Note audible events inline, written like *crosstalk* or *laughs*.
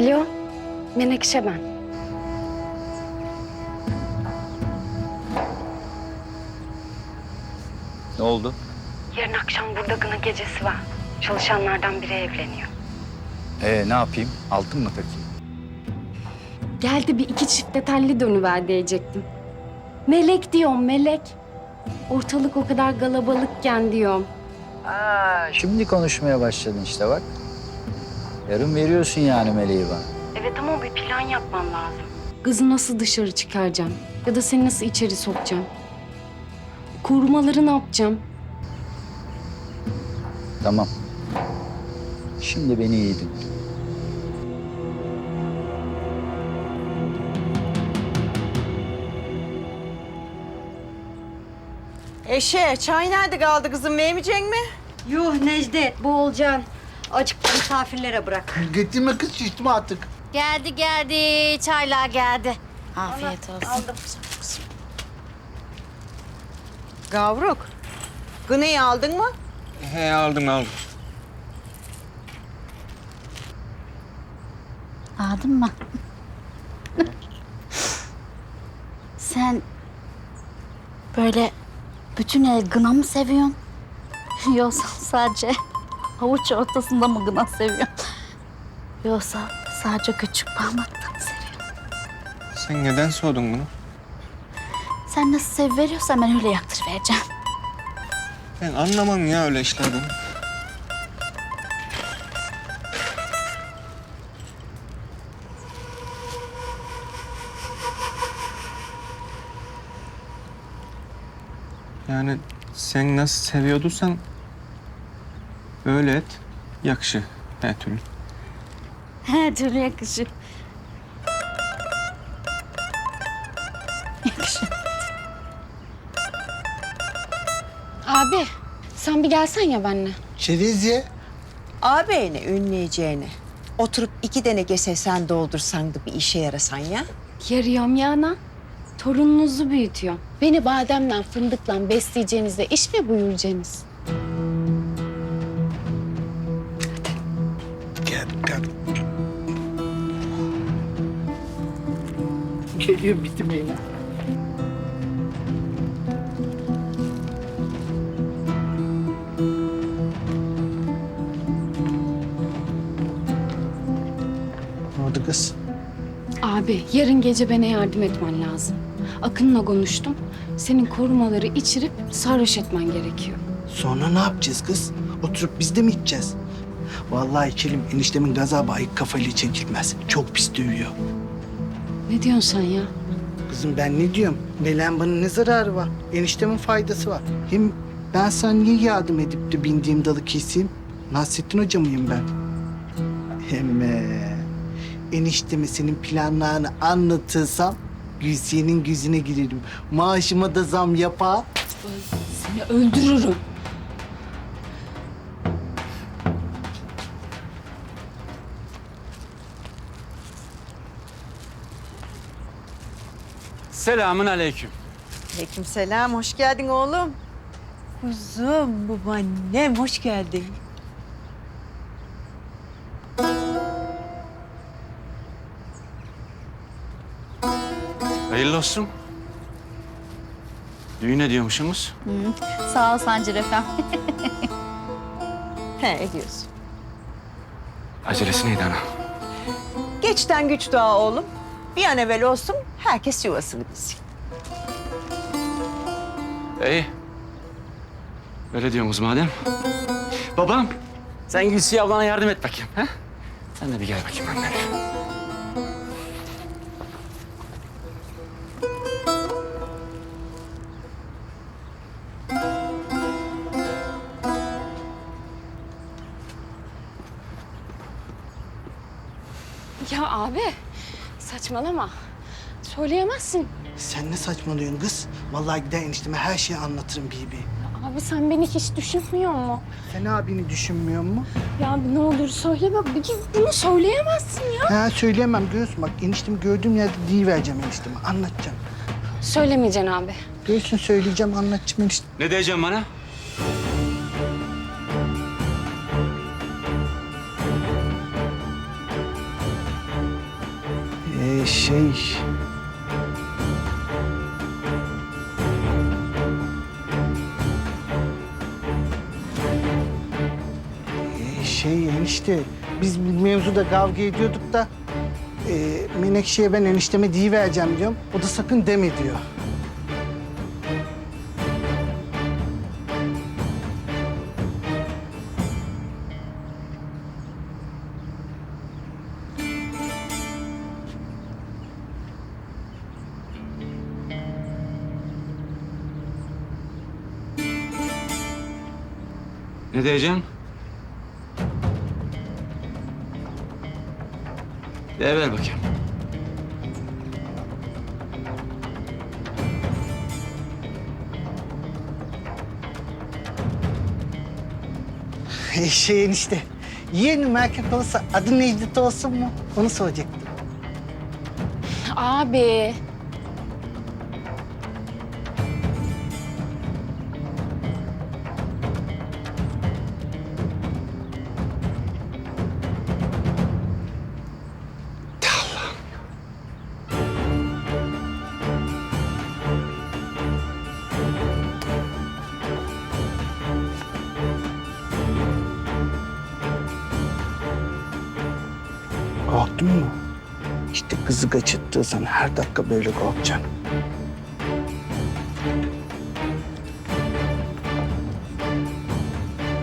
Alo, Menekşe ben. Ne oldu? Yarın akşam burada gına gecesi var. Çalışanlardan biri evleniyor. Ee ne yapayım? Altın mı takayım? Geldi bir iki çifte telli dönüver diyecektim. Melek diyorum, melek. Ortalık o kadar kalabalıkken diyorum. Aa, şimdi konuşmaya başladın işte bak. Yarın veriyorsun yani meleği bana. Evet ama bir plan yapmam lazım. Kızı nasıl dışarı çıkaracağım? Ya da seni nasıl içeri sokacağım? Korumaları ne yapacağım? Tamam. Şimdi beni iyi dinle. Eşe, çay nerede kaldı kızım? Vermeyecek mi? Yuh Necdet, bu olacaksın. Acık misafirlere bırak. Getirme kız şiştim artık. Geldi geldi. Çaylar geldi. Afiyet olsun. Aldım. Gavruk. Gıneyi aldın mı? He aldım aldım. Aldın mı? Sen böyle bütün el gına mı seviyorsun? Yoksa sadece havuç ortasında mı gına seviyorsun? Yoksa sadece küçük parmakta mı seviyorsun? Sen neden sordun bunu? Sen nasıl seviveriyorsan ben öyle yaktırıvereceğim. Ben anlamam ya öyle işlerden. Yani sen nasıl seviyorduysan öyle et. Yakışı her türlü. Her türlü yakışır. Yakışır. Abi, sen bir gelsen ya benimle. Çerez ye. Ağabeyine, ünleyeceğine. Oturup iki tane gese sen doldursan da bir işe yarasan ya. Yarıyorum ya ana. Torununuzu büyütüyor. Beni bademle, fındıkla besleyeceğinize iş mi buyuracaksınız? Geliyor bitmeyin. Ne oldu kız? Abi, yarın gece bana yardım etmen lazım. Akın'la konuştum. Senin korumaları içirip sarhoş etmen gerekiyor. Sonra ne yapacağız kız? Oturup biz de mi içeceğiz? Vallahi içelim. Eniştemin gazabı ayık kafayla çekilmez. Çok pis dövüyor. Ne diyorsun sen ya? Kızım ben ne diyorum? Belen bana ne zararı var? Eniştemin faydası var. Hem ben sana niye yardım edip de bindiğim dalı keseyim? Nasrettin Hoca mıyım ben? Hem enişteme senin planlarını anlatırsam Gülsiye'nin gözüne girerim. Maaşıma da zam yapar. Seni öldürürüm. Selamun aleyküm. Aleykümselam, hoş geldin oğlum. Kuzum, babaannem hoş geldin. Hayırlı olsun. Düğün ediyormuşsunuz. Sağ ol Sancı Efem. *laughs* He, ediyorsun. Acelesi neydi ana? Geçten güç daha oğlum. Bir an evvel olsun, herkes yuvasını bilsin. İyi. Öyle diyorsunuz madem. Babam, sen Gülsiye ablana yardım et bakayım. Ha? Sen de bir gel bakayım annem. Ya abi, saçmalama. Söyleyemezsin. Sen ne saçmalıyorsun kız? Vallahi gider enişteme her şeyi anlatırım Bibi. Abi sen beni hiç düşünmüyor mu? Sen abini düşünmüyor mu? Ya ne olur söyleme. Bir- Bunu söyleyemezsin ya. Ha söyleyemem göğsüm bak eniştemi gördüğüm yerde vereceğim enişteme anlatacağım. Söylemeyeceksin abi. Göğsün söyleyeceğim anlatacağım enişte. Ne diyeceğim bana? Şey... Ee, Şey enişte, biz bir mevzuda kavga ediyorduk da... E, Menekşe'ye ben enişteme vereceğim diyorum. O da sakın deme diyor. Ne diyeceğim? De ver bakayım. *laughs* Şey enişte, yeğenim erkek olsa adı Necdet olsun mu? Onu soracaktım. Abi. Korktun mu? İşte kızı kaçırttığı zaman her dakika böyle korkacaksın.